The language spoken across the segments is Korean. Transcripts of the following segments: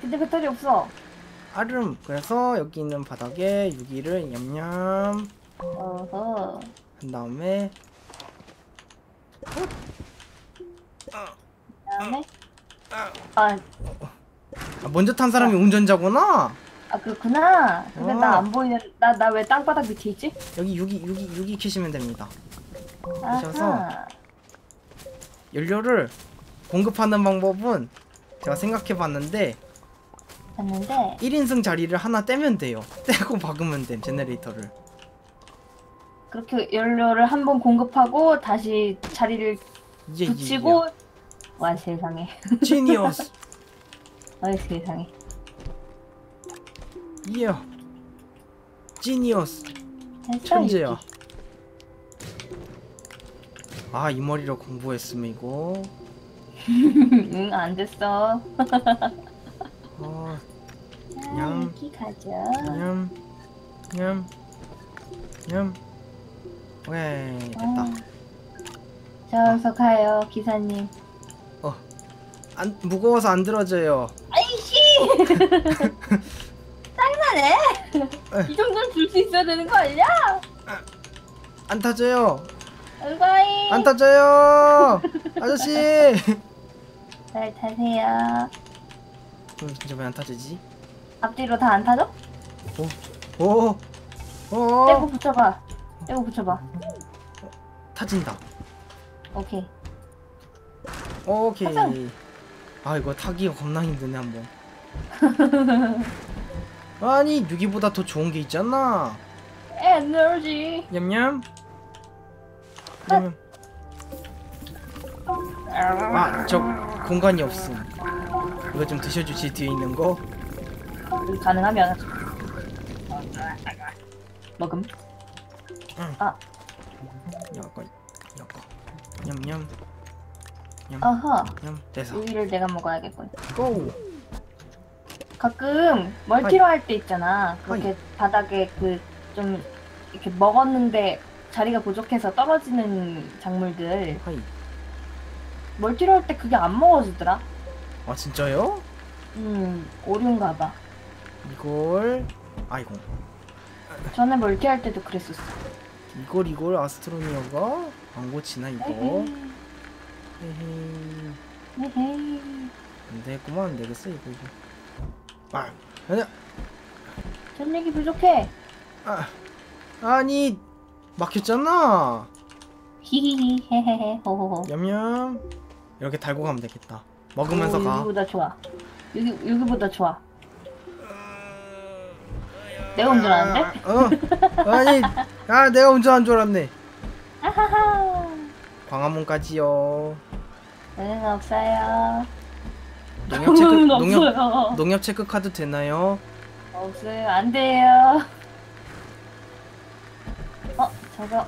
근데 배터리 없어. 아름 그래서 여기 있는 바닥에 유기를 냠냠 어허. 한 다음에 그다음에 아, 아, 먼저 탄 사람이 운전자구나 아 그렇구나. 근데 어. 나안 보이는 나 나 왜 땅바닥 밑에 있지? 여기 유기 유기 유기 키시면 됩니다 그러셔서 아하. 연료를 공급하는 방법은 제가 생각해 봤는데 봤는데 1인승 자리를 하나 떼면 돼요 떼고 박으면 됨 제네레이터를 그렇게 연료를 한 번 공급하고 다시 자리를 예, 예, 붙이고 와 세상에. 예. 지니어스 아 세상에. 예 지니어스 천재야. 아 이 머리로 공부했으면 이거 응, 안 됐어. 아 아, 가자. 냠, 냠, 냠. 오케이, 됐다. 아. 자, 어서 가요, 기사님. 안 무거워서 안 들어져요. 아이씨! 짱나네? 이 정도는 줄 수 있어야 되는 거 아니야? 안 타져요. 얼과이! 안 타져요. 아저씨. 잘 타세요. 어, 진짜 왜 안 타지지? 앞뒤로 다 안 타죠? 오, 오, 떼고 붙여봐. 떼고 붙여봐. 타진다. 오케이. 오케이. 아 이거 타기가 겁나 힘드네 한번. 아니 유기보다 더 좋은 게 있잖아. 에너지. 냠냠. 냠냠. 아, 저 공간이 없음. 이거 좀 드셔주지 뒤에 있는 거. 가능하면. 먹음. 이거, 이거. 냠냠. 어허. 냠. 돼서. 우유를 내가 먹어야겠군. 고. 가끔 멀티로 할 때 있잖아. 그렇게 바닥에 그 좀 이렇게 먹었는데 자리가 부족해서 떨어지는 작물들. 하이. 멀티로 할 때 그게 안 먹어지더라. 아 진짜요? 음, 오류인가 봐. 이걸. 아이고. 전에 멀티 할 때도 그랬었어. 이걸 이걸 아스트로니어가 안 고치나 이거. 에헤이, 헤헤. 에헤이. 안 되겠구만 안 되겠어 이거 이거. 아. 아니야. 전력이 부족해. 아. 아니 막혔잖아. 히히히, 헤헤헤, 호호호. 냠냠. 이렇게 달고 가면 되겠다. 먹으면서 오, 가. 여기보다 좋아. 여기, 여기보다 좋아. 내가 운전하는데? 어. 아니, 아 내가 운전한 줄 알았네. 아하하. 광화문까지요. 응, 없어요. 농협 체크 응, 농협 없어요. 농협 체크 카드 되나요? 없어요. 안 돼요. 어, 저거,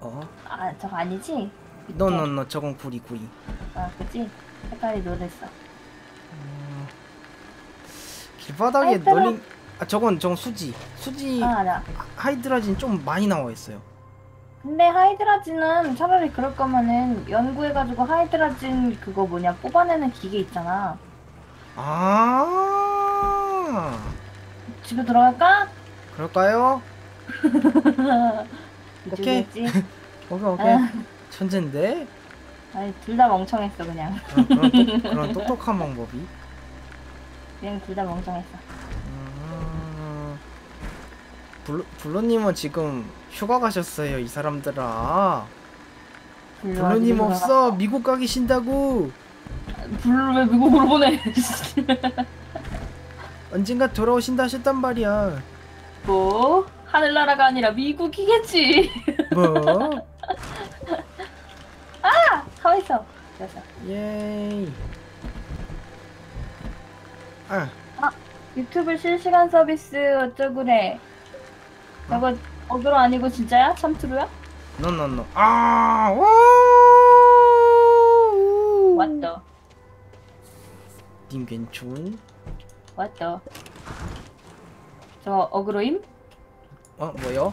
어? 아, 저거 아니지? 너너너 저건 구리 구리. 아, 그치? 색깔이 노랬어. 어, 길바닥에 따라. 널린 아 저건 저건 수지. 수지 아, 알아. 하이드라진 좀 많이 나와 있어요. 근데 하이드라진은 차라리 그럴 거면은 연구해가지고 하이드라진 그거 뭐냐 뽑아내는 기계 있잖아. 아 집에 들어갈까? 그럴까요? 오케이. 오케이 오케이. 아, 천재인데? 아니 둘 다 멍청했어 그냥. 아, 그런, 똑, 그런 똑똑한 방법이. 그냥 둘 다 멍청했어. 음, 블루, 블루님은 지금 휴가 가셨어요 이 사람들아 블루 블루님 어디 없어 미국 가기 신다고 들어가- 블루를 왜 미국으로 보내? 언젠가 돌아오신다 하셨단 말이야 뭐 하늘나라가 아니라 미국이겠지. 뭐? 가만 있어. 됐어. 예이 아 유튜브 실시간 서비스 어쩌구래. 저거 어그로 아니고 진짜야? 참트루야? 노노노 아 오! 왔다. 님 괜춘 왔다. 저 어그로임? 어 뭐요?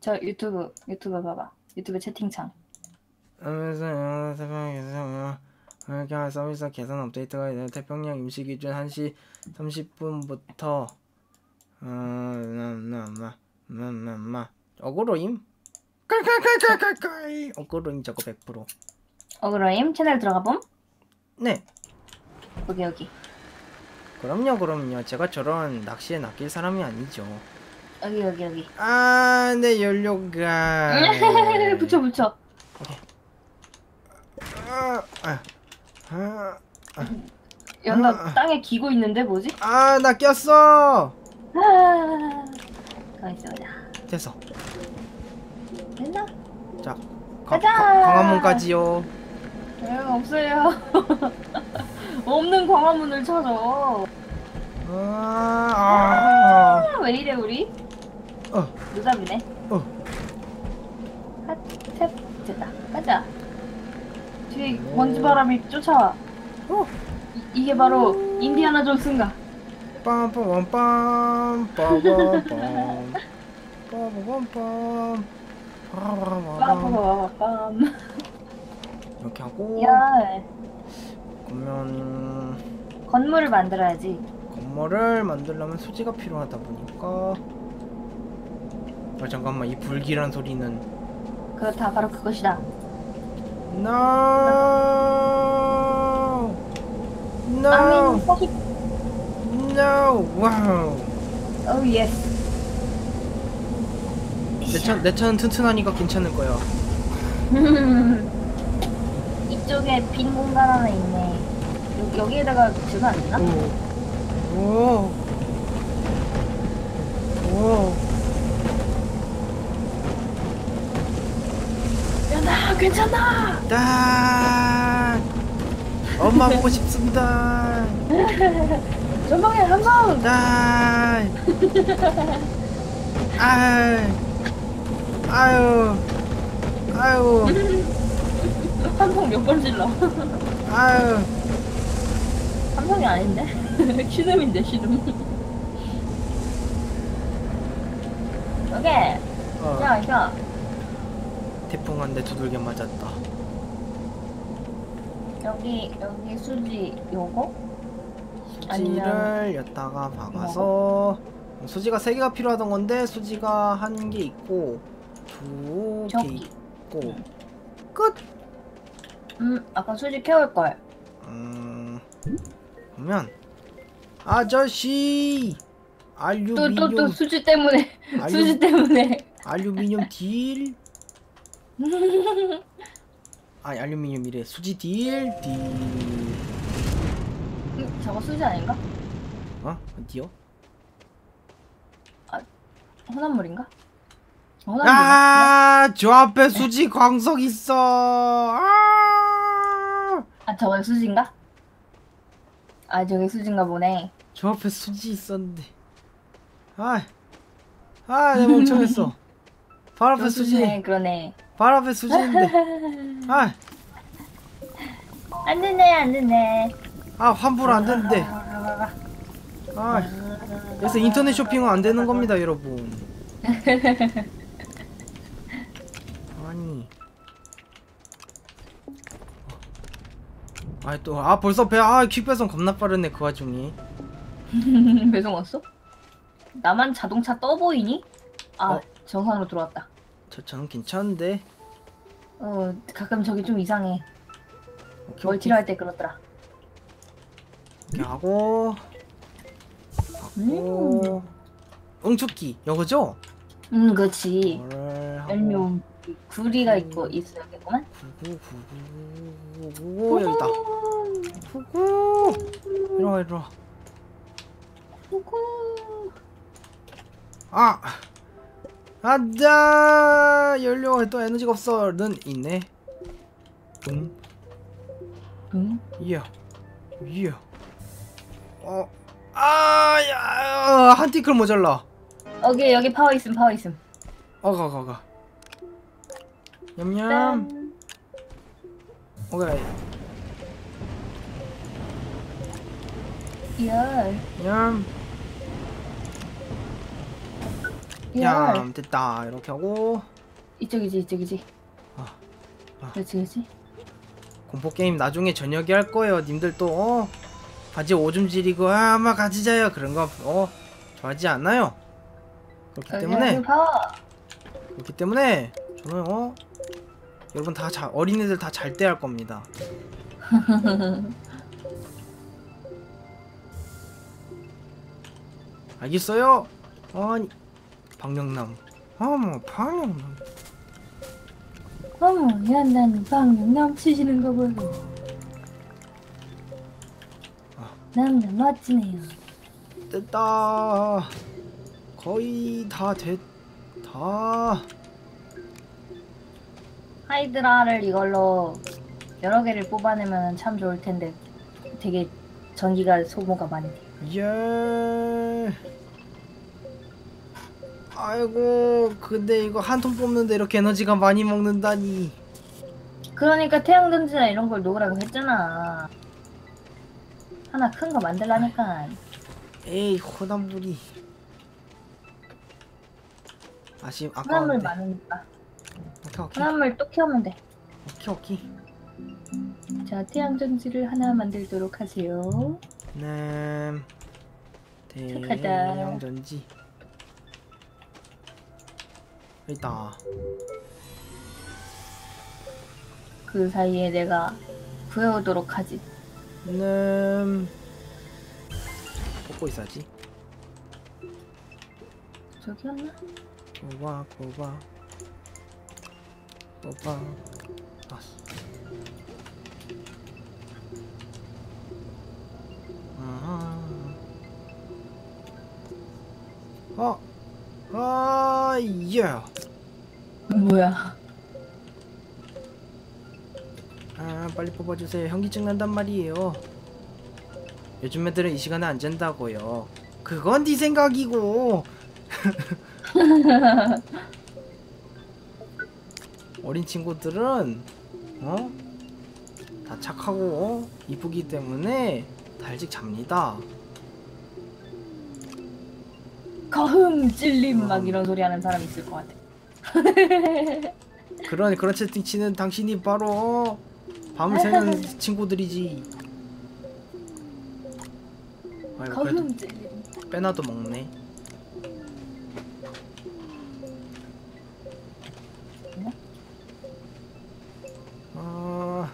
저 유튜브 유튜브 봐봐. 유튜브 채팅창. 하면서 영어 새벽에서 이렇게 할 서비스 계산 업데이트가 되는 태평양 임시 기준 1시 30분부터 어나나나나나나 어그로임? 깔깔깔깔깔깔 어그로임 저거 100% 어그로임 채널 들어가 봄. 네 여기 여기 그럼요 그럼요 제가 저런 낚시에 낚일 사람이 아니죠 여기 여기 여기. 아내 연료가 붙여 붙여. 아, 아, 아, 야, 나 아. 땅에 기고 있는데 뭐지? 아, 나 꼈어. 아, 가만 있어보자. 됐어. 됐나? 자, 가, 가자. 가, 광화문까지요. 응, 없어요. 없는 광화문을 찾아. 아, 아, 아, 왜 이래 우리? 어, 노답이네. 어. 핫탭 됐다. 가자. 뒤에 먼지 바람이 쫓아와. 어. 이, 이게 바로 인디아나 존스인가? 빰빰빰빰, 빠바밤빰, 빠바밤. 빠빠빠빰. 이렇게 하고 야, 그러면 건물을 만들어야지. 건물을 만들려면 수지가 필요하다 보니까. 어, 잠깐만 이 불길한 소리는. 그렇다, 바로 그것이다. No. No. 아민 포기. No. 와우. 오 예스. 내 천, 내 천은 튼튼하니까 괜찮을 거야. 이쪽에 빈 공간 하나 있네. 여, 여기에다가 주면 안 되나? 오. 오. 야, 나 괜찮아. 딱. 엄마 보고 싶습니다. 전방에 한 방. 딱. 아유. 아유. 아유. 한방 몇 번 질러? 아유. 한 방이 아닌데? 시름인데 시름. 오케이. 어, 자, 자. 태풍 한대 두들겨 맞았다. 여기 여기 수지 요거? 수지를 여기다가 박아서 수지가 세 개가 필요하던 건데 수지가 한 개 있고 두 개 저기. 있고 끝. 음 아까 수지 캐올 걸. 음 그러면 아저씨 또 알루미늄 또또 수지 때문에 알루, 수지 때문에. 알루미늄 딜 아니 알루미늄이래 수지 딜 딜. 음, 저거 수지 아닌가? 어 어디요? 혼합물인가? 혼합물. 아, 저 앞에 수지 광석 있어. 아, 아 저거 수지인가? 아 저게 수지인가 보네. 저 앞에 수지 있었는데. 아, 아, 내 멍청했어. 발 앞에 또 수지, 수지네 그러네. 발 앞에 수지인데. 아, 안 되네 안 되네. 아, 환불 안 되는데. 아, 그래서 인터넷 쇼핑은 안 되는 겁니다, 여러분. 아니. 아, 또, 아, 벌써 배, 아, 퀵배송 겁나 빠르네, 그 와중에. 배송 왔어? 나만 자동차 떠 보이니? 아 어? 정상으로 들어왔다. 저, 저는 괜찮은데. 어 가끔 저기 좀 이상해. 멀티를 할때 그렇더라. 이렇게 하고 하고. 응축기. 이거죠? 음 그렇지. 이거를 하고. 열명. 구리가 있고 있어야겠구만. 구구 구구 여기다. 구구. 이리 와 이리 와. 구구. 아! 안다 연료가 또 에너지가 없어는 있네. 응? 응? 이야. 이야 어 아 야 한 티클 모자라 여기 여기 파워 있음 파워 있음. 어가 가 가 냠냠 짠. 오케이 열. 냠 열. 냠 됐다 이렇게 하고 이쪽이지 이쪽이지. 아, 아. 그렇지 그렇지. 공포 게임 나중에 저녁에 할 거예요. 님들 또 어? 바지 오줌 지리고 아, 아마 가지자요 그런 거 어? 좋아하지 않아요. 그렇기 때문에 그렇기 때문에 저는 어 여러분 다 자, 어린이들 다 잘 때 할 겁니다. 알겠어요? 아니 방영나무 어머 방영나무 어머, 야난 방영 치시는 거 보고. 남자 멋지네요. 됐다 거의 다 됐다 하이드라를 이걸로 여러 개를 뽑아내면 참 좋을 텐데 되게 전기가 소모가 많이 돼. 예 아이고 근데 이거 한 통 뽑는데 이렇게 에너지가 많이 먹는다니 그러니까 태양 던지나 이런 걸 놓으라고 했잖아. 하나 큰 거 만들라니까. 에이 호남물이 아쉬 하나물 아까운데 많으니까. 오케이 오케이 하나물 또 키우면 돼. 오케이 오케이 자, 태양 전지를 하나 만들도록 하세요. 네 착하다. 대형 전지 있다 그 사이에 내가 구해오도록 하지. 네 뽑고 있어야지 저기였나? 뽑아 뽑아 뽑아 아스 아. 어, 아, 예. 뭐야? 빨리 뽑아주세요. 현기증 난단 말이에요. 요즘 애들은 이 시간에 안 잔다고요. 그건 네 생각이고. 어린 친구들은 어? 다 착하고 어? 이쁘기 때문에 다 일찍 잡니다. 거흠 찔림 음. 막 이런 소리 하는 사람 있을 것 같아. 그런 그런 채팅 치는 당신이 바로 어? 밤을 새는 친구들이지. 아이고 그래도. 빼놔도 먹네. 아,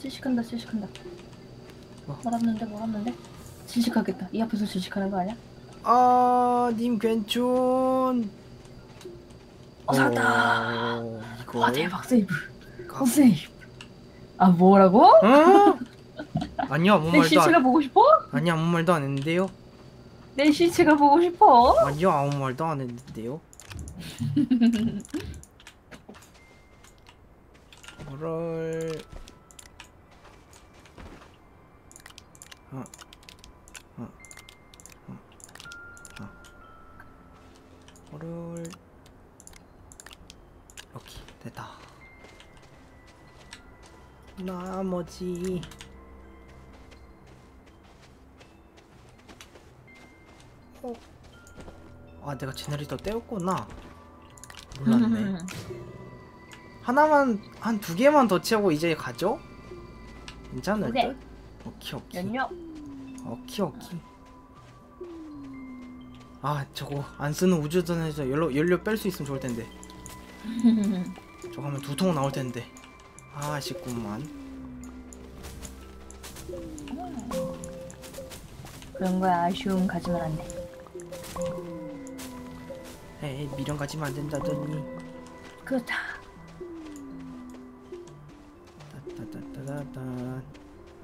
질식한다 질식한다. 뭐? 뭐랍는데 뭐랍는데? 질식하겠다. 이 앞에서 질식하는 거 아니야? 아, 님 괜춘. 어 살았다. 오, 이거. 와 대박 세이브. 가- 어 세이브. 아 뭐라고? 어? 아니요, 아무 내 말도 시체가 안. 보고 싶어? 아니 아무 말도 안 했는데요. 내 시체가 보고 싶어? 아니요, 아무 말도 안 했는데요. 뭐를 어, 어, 어, 어. 뭐를 이렇게 됐다. 나머지 어? 아 내가 제너레이터 떼었구나. 몰랐네. 하나만 한 두 개만 더 채우고 이제 가죠? 괜찮을 네. 듯? 오케이 오케이 연료. 오케이 오케이 아 저거 안 쓰는 우주선에서 연료 연료 뺄 수 있으면 좋을 텐데 저거 하면 두 통 나올 텐데 아, 아쉽구만 그런 거야. 아쉬움 가지면 안 돼. 에이 미련 가지면 안 된다더니. 그렇다. 따따따따따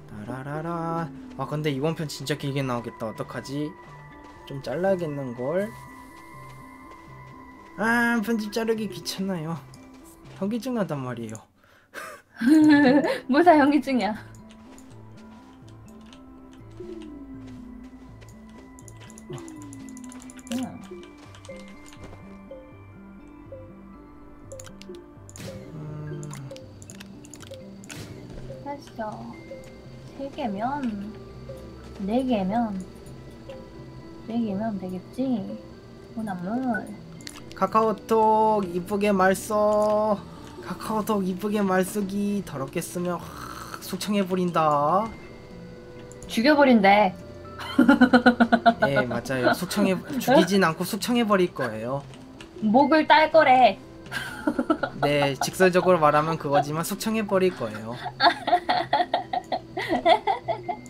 따라라라. 아 근데 이번 편 진짜 길게 나오겠다. 어떡하지? 좀 잘라야겠는걸. 아 편집 자르기 귀찮아요. 현기증 나단 말이에요. 무사 현기증이야. 했어. 세 개면 네 개면 네 개면 되겠지. 호나물. 카카오톡 이쁘게 말 써 카카오톡 이쁘게 말 쓰기 더럽게 쓰면 확 숙청해 버린다 죽여버린대. 예 맞아요 숙청해 죽이진 않고 숙청해 버릴 거예요 목을 딸 거래. 네 직설적으로 말하면 그거지만 숙청해 버릴 거예요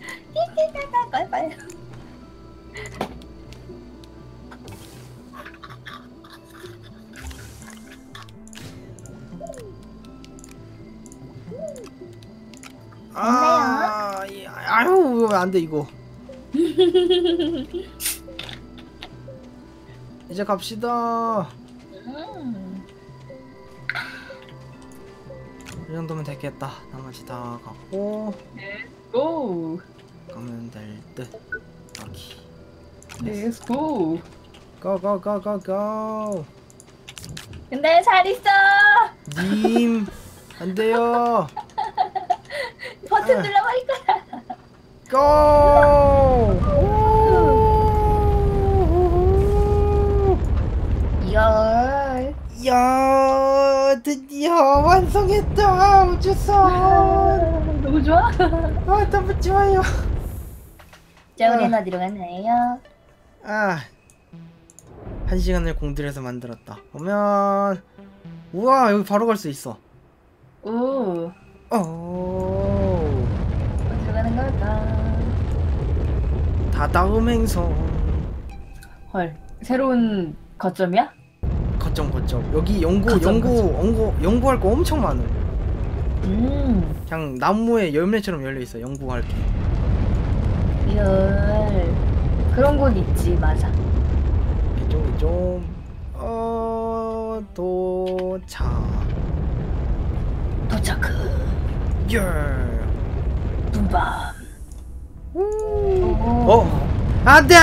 아, 이- 아유 안 돼 이거. 이제 갑시다. 음. 이 정도면 되겠다. 나머지 다 갖고 고. Let's go. 고고고고고. 근데 잘 있어. 님, 안 돼요. 버튼 아. 눌러버릴 거야. 고! 열. 야, 드디어 완성했다. 우주선. 너무 좋아. 아, 너무 좋아요. 자, 아. 우리는 어 디로 갔나요? 아, 한 시간을 공들여서 만들었다. 보면, 우와, 여기 바로 갈 수 있어. 오. 오, 어디로 가는 걸까? 다다음 행성. 헐. 새로운 거점이야? 거점 거점. 여기 연구 거점, 연구 연구 연구할 거 엄청 많아. 음. 그냥 나무에 열매처럼 열려 있어. 연구할 게. 열. 그런 곳 있지, 맞아. 이쪽 이쪽. 어 도착. 도착. 오. 오. 어. 안돼.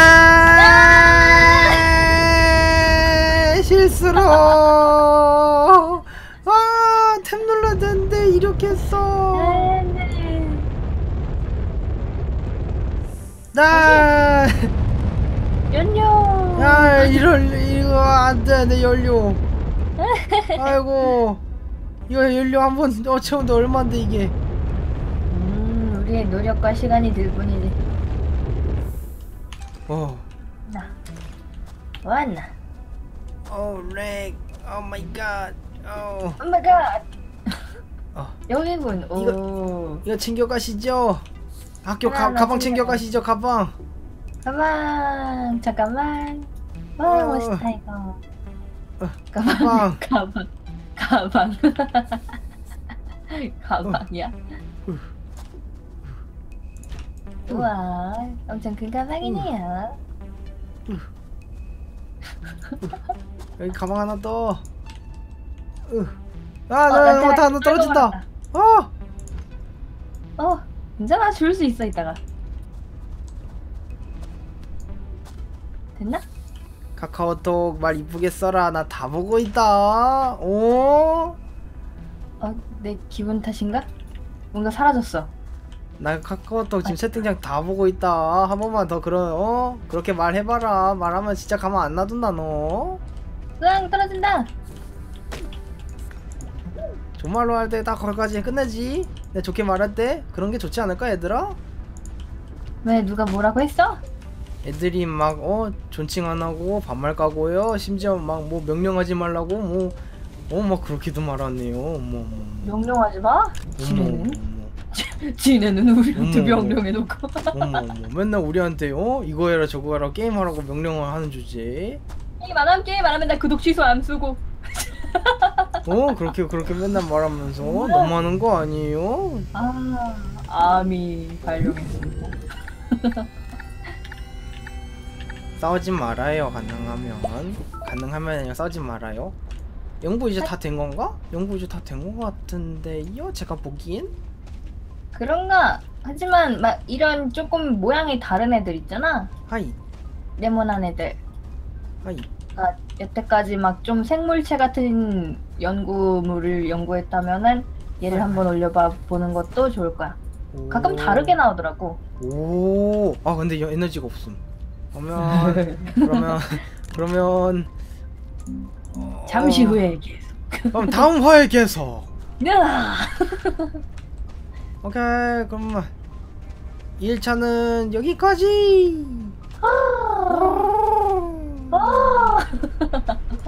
실수로. 아, 탭 눌렀는데 이렇게 했어. 네. 나. 연료. 야 이럴 이거 안돼 내 연료 아이고 이거 연료 한 번 어채운데 얼만데 이게 음, 우리의 노력과 시간이 들 뿐이지. 어 나. 왔나? 오 렉 오 마이 갓 어. Oh my god. 어. 여기군. 오. 이거- 이거 챙겨 가시죠 학교 가, 가방 챙겨. 챙겨가시죠 가방 가방. 잠깐만. 와, 어. 멋있다 이거. 어, 가방. 가방 가방. 가방. 가방이야. 어. 우와, 엄청 큰 가방이네요. 여기 가방 하나 더 으. 아, 어, 나, 나 끌고 떨어진다. 갔다. 어, 어, 괜찮아. 줄 수 있어 이따가. 됐나? 카카오톡 말 이쁘게 써라. 나 다 보고 있다. 오, 어, 내 기분 탓인가? 뭔가 사라졌어. 나 카카오톡 지금 채팅창 다 보고 있다. 한 번만 더 그런 어 그렇게 말해봐라. 말하면 진짜 가만 안 놔둔다 너. 으앙 떨어진다. 정말로 할 때 딱 거기까지 끝내지. 내 좋게 말할 때 그런 게 좋지 않을까 얘들아? 왜 누가 뭐라고 했어? 애들이 막 어 존칭 안 하고 반말 까고요. 심지어 막 뭐 명령하지 말라고 뭐 어 막 그렇게도 말하네요. 어머 명령하지 마. 지네는 지네는 우리한테 어머. 명령해놓고. 어머 맨날 우리한테 어 이거 해라 저거 해라 게임하라고 명령을 하는 주제. 게임 안 하면 게임 안 하면 나 구독 취소 안 쓰고. 어 그렇게 그렇게 맨날 말하면서 너무 하는 거 아니에요? 아, 아미 발령했습니다. 싸우지 말아요 가능하면 가능하면 그냥 싸우지 말아요. 연구 이제 다 된 건가? 연구 이제 다된거 같은데요? 제가 보기엔? 그런가? 하지만 막 이런 조금 모양이 다른 애들 있잖아. 하이 네모난 애들. 하이 아, 여태까지 막 좀 생물체 같은 연구물을 연구했다면은 얘를 한번 올려봐 보는 것도 좋을 거야. 가끔 오. 다르게 나오더라고. 오, 아 근데 여- 에너지가 없음. 그러면 그러면 그러면 어, 잠시 후에 얘기해서. 그럼 다음 화에 계속. 야! 오케이 그럼 1차는 여기까지. 아!